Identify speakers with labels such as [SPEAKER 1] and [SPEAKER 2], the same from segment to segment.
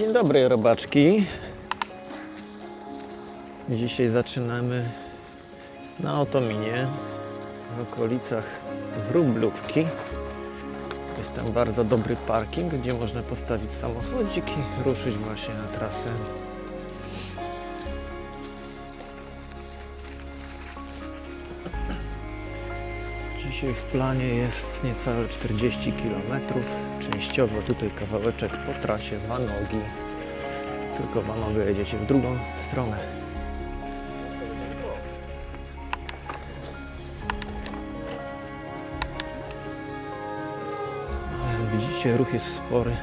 [SPEAKER 1] Dzień dobry, robaczki. Dzisiaj zaczynamy na Otominie, w okolicach Wróblówki. Jest tam bardzo dobry parking, gdzie można postawić samochodzik i ruszyć właśnie na trasę. Dzisiaj w planie jest niecałe 40 km. Częściowo tutaj kawałeczek po trasie Wanogi. Tylko Wanogę jedziecie w drugą stronę. Jak widzicie, ruch jest spory.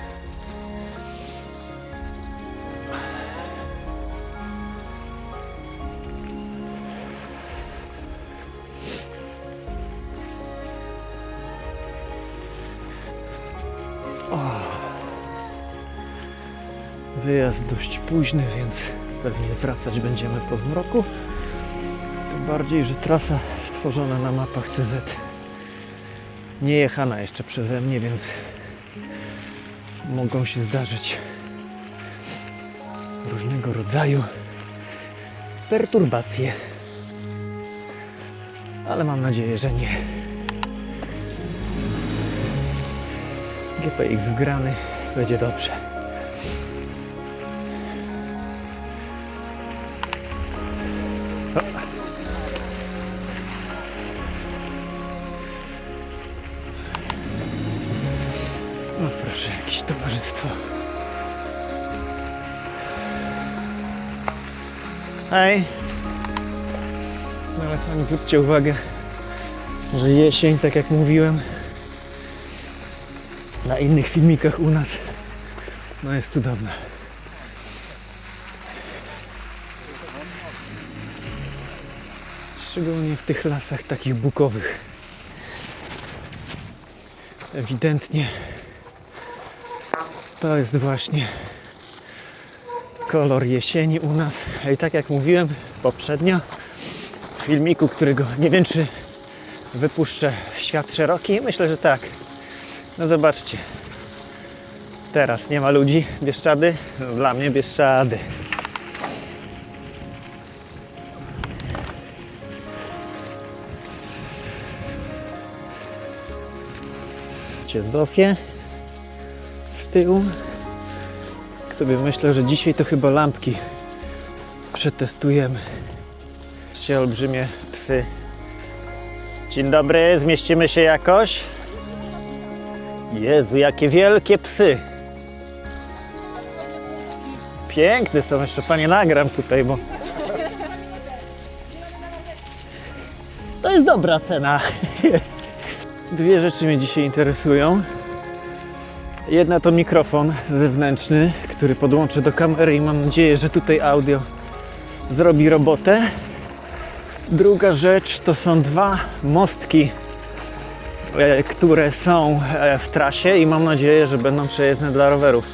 [SPEAKER 1] Wyjazd dość późny, więc pewnie wracać będziemy po zmroku. Tym bardziej, że trasa stworzona na mapach CZ nie jechana jeszcze przeze mnie, więc mogą się zdarzyć różnego rodzaju perturbacje. Ale mam nadzieję, że nie. GPX wgrany, będzie dobrze. Zwróćcie uwagę, że jesień, tak jak mówiłem, na innych filmikach u nas, no jest cudowna. Szczególnie w tych lasach takich bukowych. Ewidentnie to jest właśnie kolor jesieni u nas. I tak jak mówiłem poprzednio filmiku, którego nie wiem czy wypuszczę w świat szeroki, myślę, że tak. No zobaczcie. Teraz nie ma ludzi, Bieszczady. Dla mnie Bieszczady. Cię Zofię z tyłu. Sobie myślę, że dzisiaj to chyba lampki przetestujemy. Patrzcie, olbrzymie psy. Dzień dobry, zmieścimy się jakoś? Jezu, jakie wielkie psy. Piękne są, jeszcze panie nagram tutaj, bo... To jest dobra cena. Dwie rzeczy mnie dzisiaj interesują. Jedna to mikrofon zewnętrzny, który podłączę do kamery i mam nadzieję, że tutaj audio zrobi robotę. Druga rzecz to są dwa mostki, e, które są e, w trasie i mam nadzieję, że będą przejezdne dla rowerów,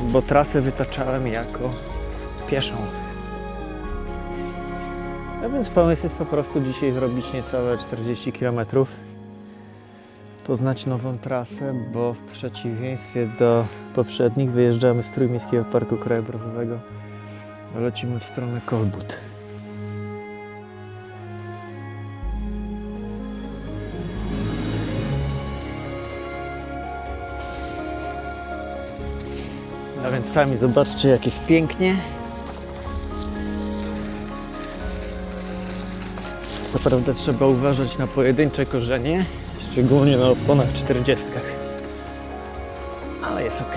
[SPEAKER 1] bo trasę wytaczałem jako pieszą. A więc pomysł jest po prostu dzisiaj zrobić niecałe 40 km poznać nową trasę, bo w przeciwieństwie do poprzednich wyjeżdżamy z Trójmiejskiego Parku Krajobrazowego, lecimy w stronę Kolbut. Sami zobaczcie jak jest pięknie. Co prawda trzeba uważać na pojedyncze korzenie, szczególnie na oponach 40. Ale jest ok.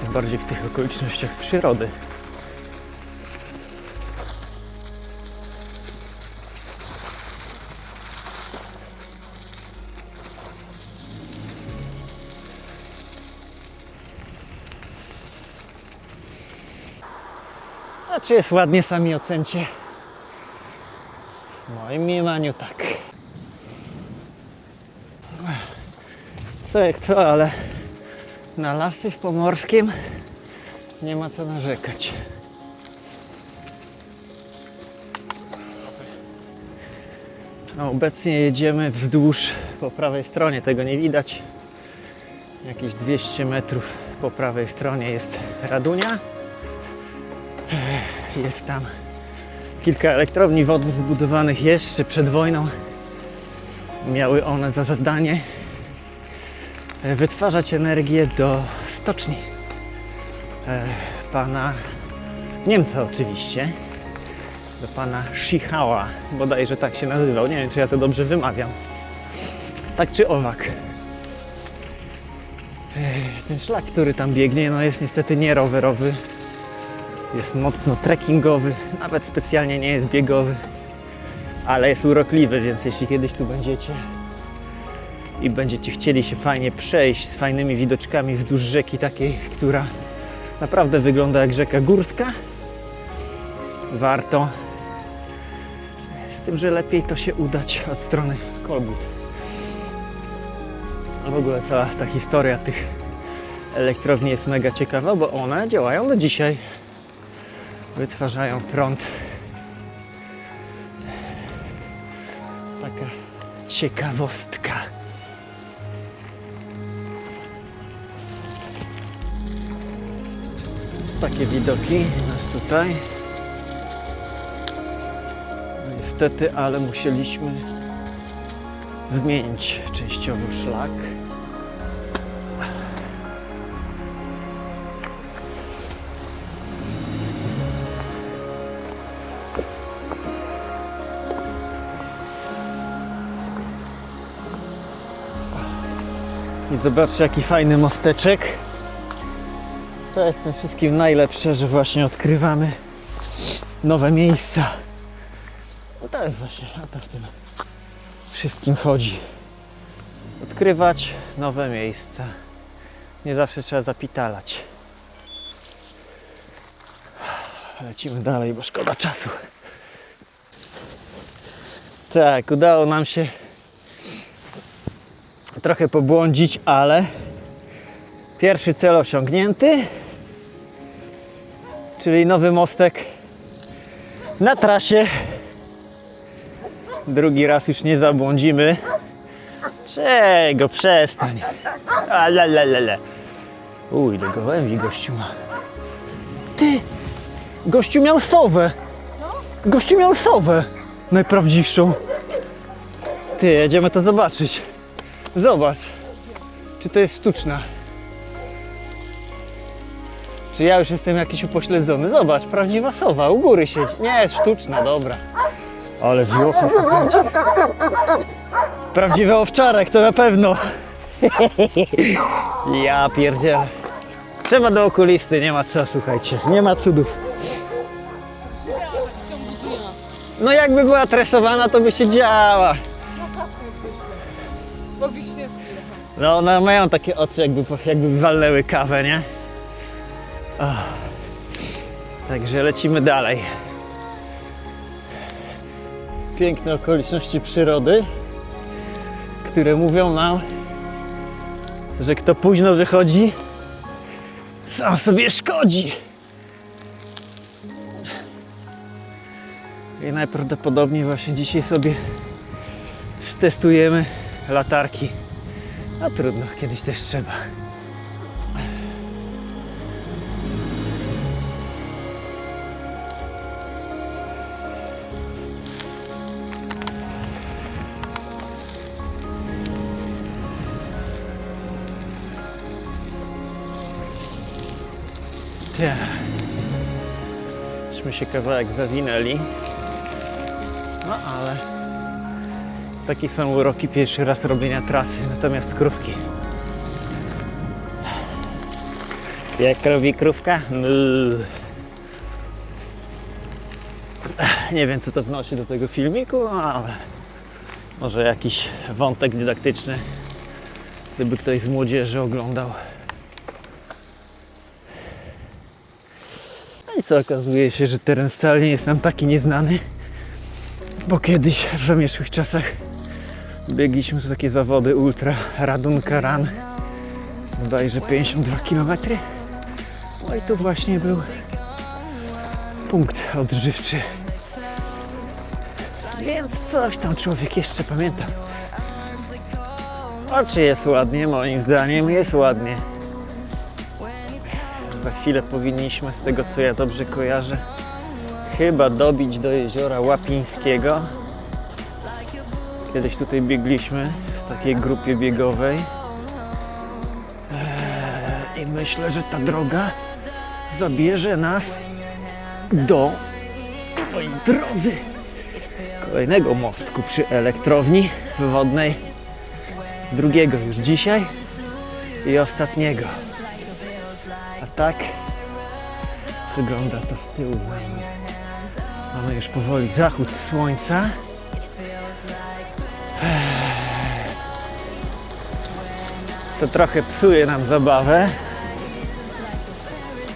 [SPEAKER 1] Tym bardziej w tych okolicznościach przyrody. A czy jest ładnie, sami ocencie. W moim mniemaniu tak. Co jak co, ale na lasy w Pomorskim nie ma co narzekać. No, obecnie jedziemy wzdłuż po prawej stronie, tego nie widać. Jakieś 200 metrów po prawej stronie jest Radunia. Jest tam kilka elektrowni wodnych budowanych jeszcze przed wojną. Miały one za zadanie e, wytwarzać energię do stoczni e, pana Niemca oczywiście, do pana Shihała, bodajże tak się nazywał. Nie wiem, czy ja to dobrze wymawiam. Tak czy owak. Ej, Ten szlak, który tam biegnie, no jest niestety nie rowerowy. Jest mocno trekkingowy, nawet specjalnie nie jest biegowy, ale jest urokliwy, więc jeśli kiedyś tu będziecie i będziecie chcieli się fajnie przejść z fajnymi widoczkami wzdłuż rzeki takiej, która naprawdę wygląda jak rzeka górska, warto. Z tym, że lepiej to się udać od strony Kolbut. W ogóle cała ta historia tych elektrowni jest mega ciekawa, bo one działają do dzisiaj. Wytwarzają prąd. Taka ciekawostka. Takie widoki nas tutaj. No Niestety, ale musieliśmy zmienić częściowo szlak. Zobaczcie jaki fajny mosteczek. To jest tym wszystkim najlepsze, że właśnie odkrywamy nowe miejsca. No to jest właśnie o to w tym wszystkim chodzi. Odkrywać nowe miejsca. Nie zawsze trzeba zapitalać. Lecimy dalej, bo szkoda czasu. Tak, udało nam się trochę pobłądzić, ale pierwszy cel osiągnięty, czyli nowy mostek na trasie. Drugi raz już nie zabłądzimy. Czego? Przestań. A, la, la, la, la. Uj, ile gołębi gościu ma. Ty! Gościu miał sowę. Gościu miał sowę. Najprawdziwszą. Ty, jedziemy to zobaczyć. Zobacz, czy to jest sztuczna. Czy ja już jestem jakiś upośledzony? Zobacz, prawdziwa sowa, u góry siedzi. Nie, jest sztuczna, dobra. Ale wiocha. Prawdziwy owczarek, to na pewno. ja pierdzielę. Trzeba do okulisty, nie ma co, słuchajcie. Nie ma cudów. No jakby była tresowana, to by się działa.
[SPEAKER 2] Bo.
[SPEAKER 1] No one mają takie oczy, jakby, jakby walnęły kawę, nie? O. Także lecimy dalej. Piękne okoliczności przyrody, które mówią nam, że kto późno wychodzi, sam sobie szkodzi. I najprawdopodobniej właśnie dzisiaj sobie stestujemy latarki. No trudno, kiedyś też trzeba. Tia. Myśmy się kawałek zawinęli. Takie są uroki pierwszy raz robienia trasy, natomiast krówki. Jak robi krówka? Nie wiem, co to wnosi do tego filmiku, ale może jakiś wątek dydaktyczny, gdyby ktoś z młodzieży oglądał. No i co, okazuje się, że teren wcale nie jest nam taki nieznany, bo kiedyś w zamierzchłych czasach biegliśmy tu takie zawody ultra Radunka Run, bodajże 52 km. No i tu właśnie był punkt odżywczy. Więc coś tam człowiek jeszcze pamięta. A czy jest ładnie? Moim zdaniem jest ładnie. Za chwilę powinniśmy, z tego co ja dobrze kojarzę, chyba dobić do jeziora Łapińskiego. Kiedyś tutaj biegliśmy w takiej grupie biegowej. Eee, I myślę, że ta droga zabierze nas do, moi drodzy, kolejnego mostku przy elektrowni wodnej. Drugiego już dzisiaj i ostatniego. A tak wygląda to z tyłu za mną. Mamy już powoli zachód słońca. Co trochę psuje nam zabawę.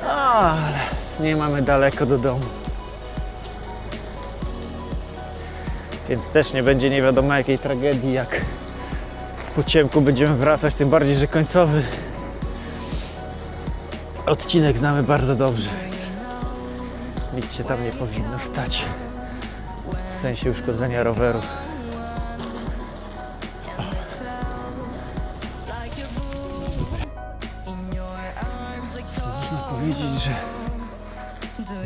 [SPEAKER 1] Ale nie mamy daleko do domu. Więc też nie będzie nie wiadomo jakiej tragedii, jak po ciemku będziemy wracać, tym bardziej, że końcowy odcinek znamy bardzo dobrze, nic się tam nie powinno stać w sensie uszkodzenia roweru.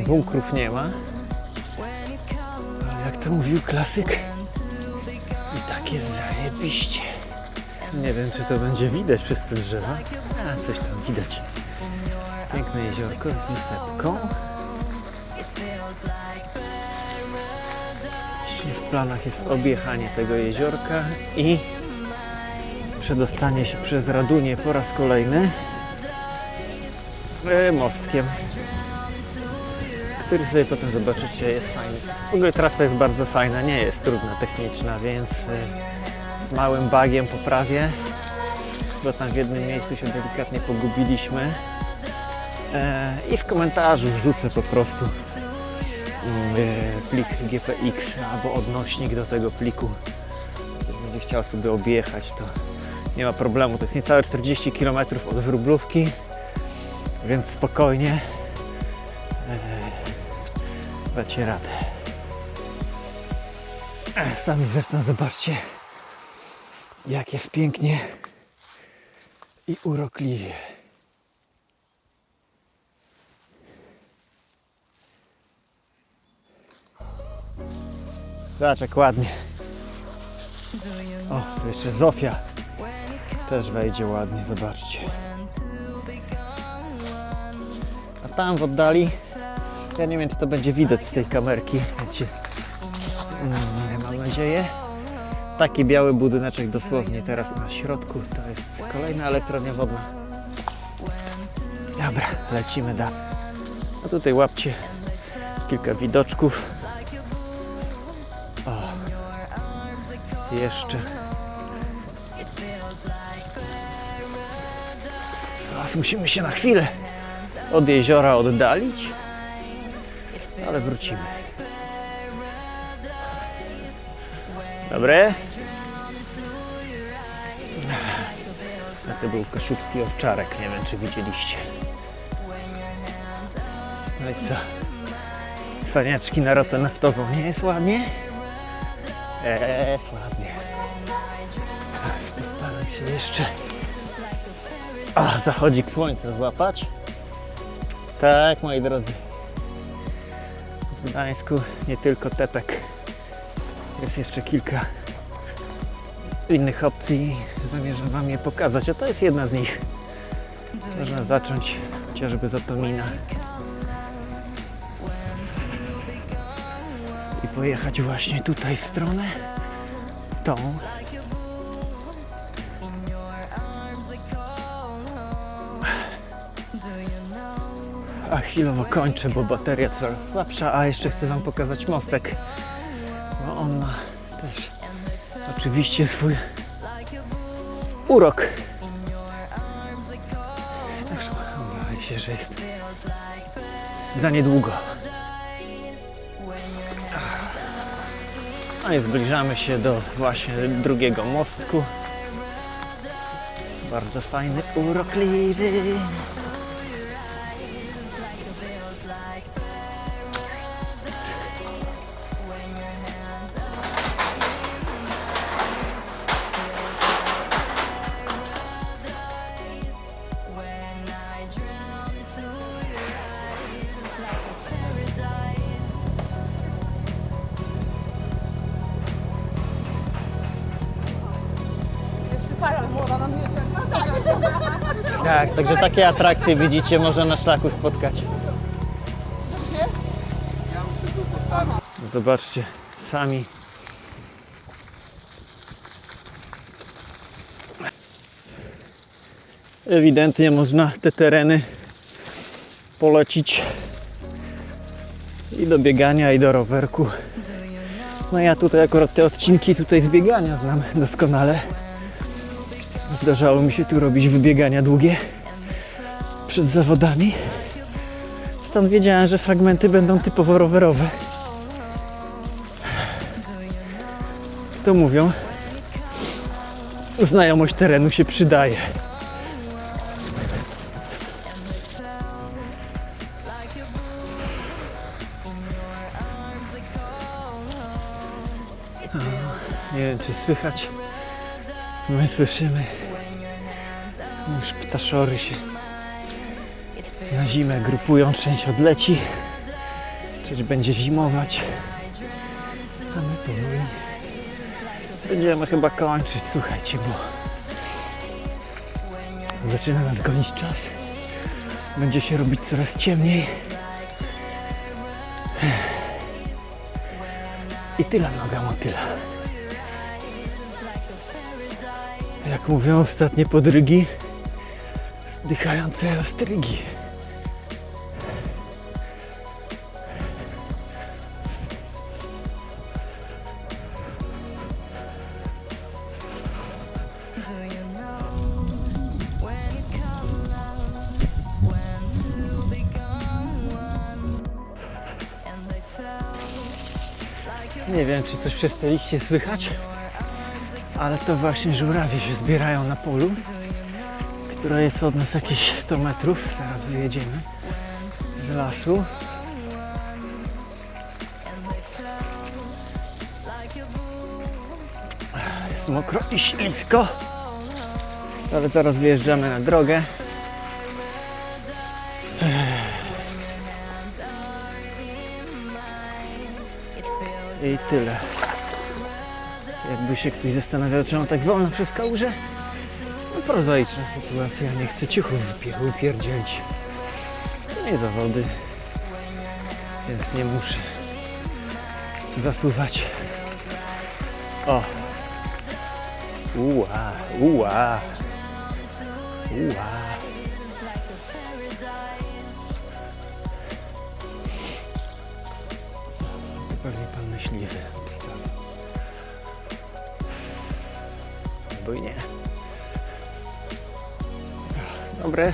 [SPEAKER 1] Bunkrów nie ma, ale jak to mówił klasyk, i tak jest zajebiście. Nie wiem, czy to będzie widać przez te drzewa. A, coś tam widać. Piękne jeziorko z wysepką. W planach jest objechanie tego jeziorka i przedostanie się przez Radunię po raz kolejny e, mostkiem, który sobie potem zobaczycie jest fajny. W ogóle trasa jest bardzo fajna, nie jest trudna techniczna, więc e, z małym bagiem poprawię, bo tam w jednym miejscu się delikatnie pogubiliśmy. E, I w komentarzu wrzucę po prostu e, plik GPX albo odnośnik do tego pliku. Ktoś będzie chciał sobie objechać, to nie ma problemu. To jest niecałe 40 km od Wróblówki, więc spokojnie e, dacie radę. Sami zresztą zobaczcie, jak jest pięknie i urokliwie. Zobacz jak ładnie. O, tu jeszcze Zofia też wejdzie ładnie, zobaczcie. A tam w oddali, ja nie wiem czy to będzie widać z tej kamerki, wiecie, mm, mam nadzieję. Taki biały budyneczek dosłownie teraz na środku, to jest kolejna elektrownia wodna. Dobra, lecimy dalej. A tutaj łapcie kilka widoczków. O, jeszcze. Teraz musimy się na chwilę od jeziora oddalić, ale wrócimy. Dobre. To był kaszubski owczarek, nie wiem czy widzieliście. No i co? Cwaniaczki na ropę naftową, nie jest ładnie? Jest ładnie. Postaram się jeszcze a, zachodzik słońca złapać. Tak, moi drodzy. Gdańsku nie tylko tepek. Jest jeszcze kilka innych opcji. Zamierzam Wam je pokazać, a to jest jedna z nich. Można zacząć chociażby z Otomina. I pojechać właśnie tutaj w stronę tą. A chwilowo kończę, bo bateria coraz słabsza, a jeszcze chcę Wam pokazać mostek. Bo on ma też oczywiście swój urok. Zresztą Zdaje się, że jest za niedługo. No i zbliżamy się do właśnie drugiego mostku. Bardzo fajny, urokliwy. Także takie atrakcje widzicie, można na szlaku spotkać. Zobaczcie, sami. Ewidentnie można te tereny polecić i do biegania, i do rowerku. No ja tutaj akurat te odcinki tutaj z biegania znam doskonale. Zdarzało mi się tu robić wybiegania długie przed zawodami. Stąd wiedziałem, że fragmenty będą typowo rowerowe. To mówią, znajomość terenu się przydaje. Nie wiem, czy słychać. My słyszymy. Już ptaszory się na zimę grupują. Część odleci. Część będzie zimować. A my powoli będziemy chyba kończyć. Słuchajcie, bo zaczyna nas gonić czas. Będzie się robić coraz ciemniej. I tyle noga motyla. Jak mówią ostatnie podrygi, zdychające ostrygi. Nie wiem, czy coś przestaliście słychać, ale to właśnie żurawie się zbierają na polu, które jest od nas jakieś 100 metrów. Zaraz wyjedziemy z lasu. Jest mokro i ślisko, ale zaraz wyjeżdżamy na drogę. Tyle. Jakby się ktoś zastanawiał, czemu tak wolno przez kałużę? No prozaiczna sytuacja, nie chcę ciuchów upierdzielić. To nie zawody, więc nie muszę zasuwać. O! Ua, ua, ua. Myśliwy. Albo i nie. Dobre.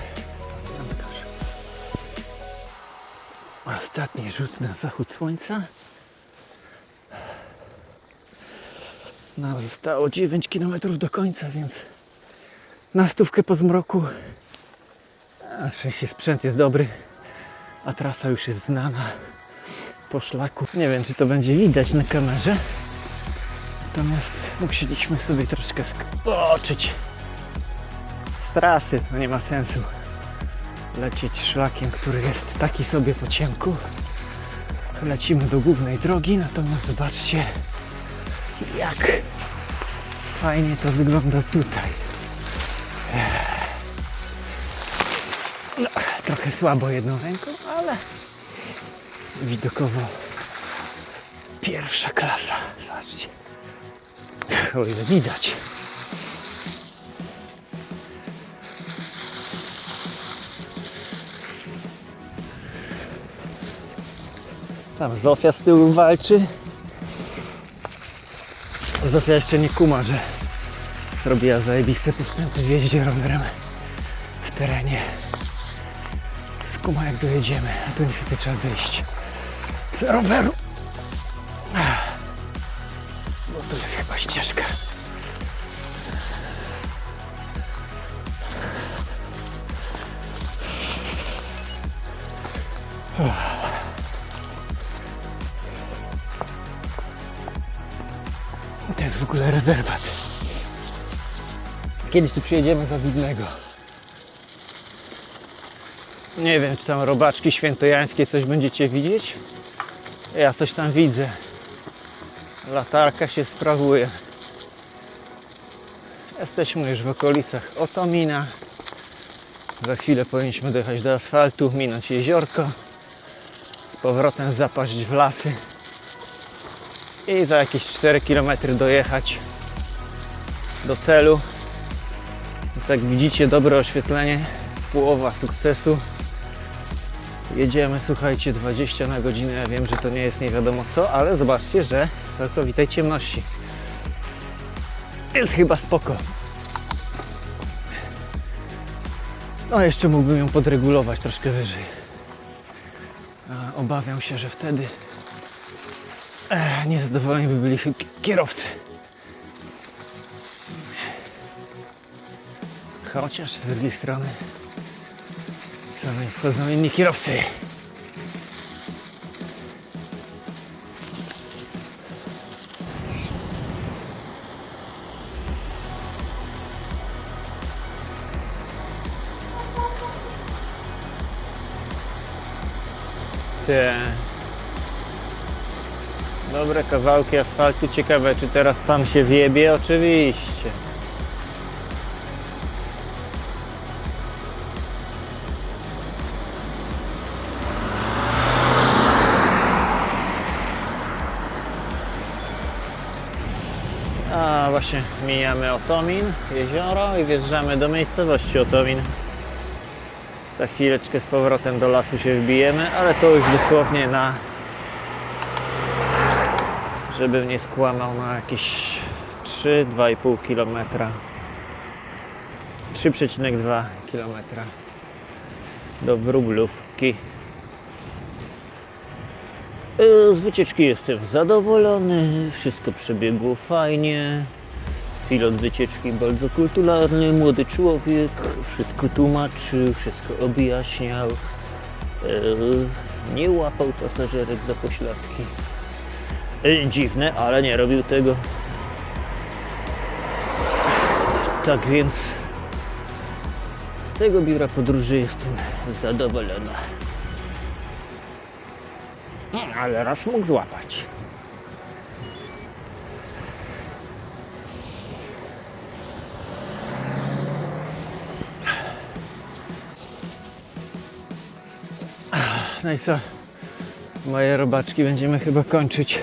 [SPEAKER 1] Ostatni rzut na zachód słońca. No, zostało 9 km do końca, więc na stówkę po zmroku. A szczęście sprzęt jest dobry, a trasa już jest znana po szlaku. Nie wiem, czy to będzie widać na kamerze. Natomiast musieliśmy sobie troszkę skoczyć z trasy. No nie ma sensu lecieć szlakiem, który jest taki sobie po ciemku. Lecimy do głównej drogi, natomiast zobaczcie jak fajnie to wygląda tutaj. No, trochę słabo jedną ręką, ale widokowo pierwsza klasa. Zobaczcie. O ile widać. Tam Zofia z tyłu walczy. Zofia jeszcze nie kuma, że zrobiła zajebiste postępy w jeździe rowerem w terenie. Skuma jak dojedziemy, a tu niestety trzeba zejść roweru. Bo tu jest chyba ścieżka. To jest w ogóle rezerwat. Kiedyś tu przyjedziemy za widnego. Nie wiem, czy tam robaczki świętojańskie coś będziecie widzieć. Ja coś tam widzę. Latarka się sprawuje. Jesteśmy już w okolicach Otomina. Za chwilę powinniśmy dojechać do asfaltu, minąć jeziorko, z powrotem zapaść w lasy i za jakieś 4 km dojechać do celu. Więc jak widzicie, dobre oświetlenie, połowa sukcesu. Jedziemy, słuchajcie, 20 na godzinę. Ja wiem, że to nie jest nie wiadomo co, ale zobaczcie, że całkowitej ciemności. Jest chyba spoko. No, jeszcze mógłbym ją podregulować troszkę wyżej. Obawiam się, że wtedy e, niezadowoleni by byli kierowcy. Chociaż z drugiej strony co mi wchodzą inni kierowcy. Dobre kawałki asfaltu. Ciekawe, czy teraz pan się wiebie? Oczywiście. Mijamy Otomin, jezioro i wjeżdżamy do miejscowości Otomin. Za chwileczkę z powrotem do lasu się wbijemy, ale to już dosłownie na żebym nie skłamał na jakieś 3-2,5 km 3,2 km do Wróblówki E, Z wycieczki jestem zadowolony, wszystko przebiegło fajnie. Pilot wycieczki bardzo kulturalny, młody człowiek, wszystko tłumaczył, wszystko objaśniał. E, Nie łapał pasażerek za pośladki. E, Dziwne, ale nie robił tego. Tak więc z tego biura podróży jestem zadowolona. Mm, Ale raz mógł złapać. No i co? Moje robaczki będziemy chyba kończyć.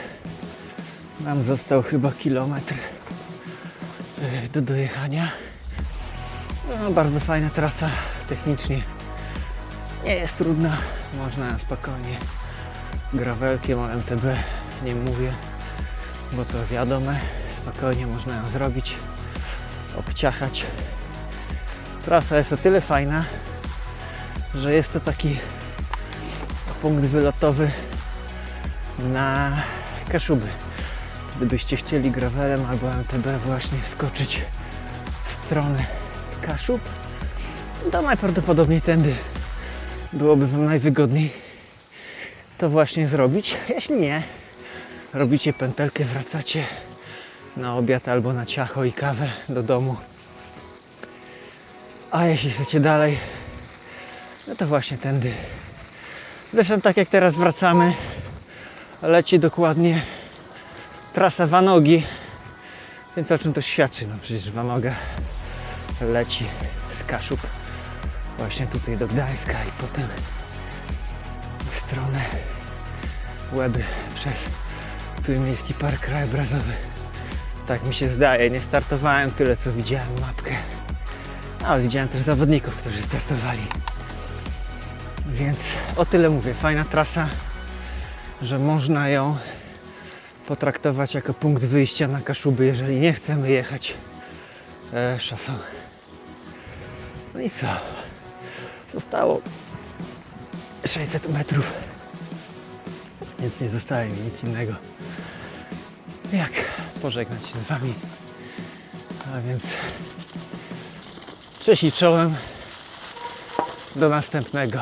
[SPEAKER 1] Nam został chyba kilometr e, do dojechania. No, bardzo fajna trasa technicznie. Nie jest trudna, można na spokojnie gravelkiem o MTB nie mówię, bo to wiadome, spokojnie można ją zrobić, obciachać. Trasa jest o tyle fajna, że jest to taki punkt wylotowy na Kaszuby. Gdybyście chcieli gravelem albo MTB właśnie wskoczyć w stronę Kaszub, to najprawdopodobniej tędy byłoby Wam najwygodniej to właśnie zrobić. Jeśli nie, robicie pętelkę, wracacie na obiad albo na ciacho i kawę do domu. A jeśli chcecie dalej, no to właśnie tędy. Zresztą tak jak teraz wracamy, leci dokładnie trasa Wanogi. Więc o czym to świadczy? No przecież Wanoga leci z Kaszub właśnie tutaj do Gdańska i potem w stronę Łeby przez Trójmiejski Park Krajobrazowy. Tak mi się zdaje. Nie startowałem tyle, co widziałem mapkę. Ale widziałem też zawodników, którzy startowali. Więc o tyle mówię. Fajna trasa, że można ją potraktować jako punkt wyjścia na Kaszuby, jeżeli nie chcemy jechać e, szosą. No i co? Zostało 600 metrów. Więc nie zostaje mi nic innego jak pożegnać się z Wami. A więc cześć i czołem. Do następnego.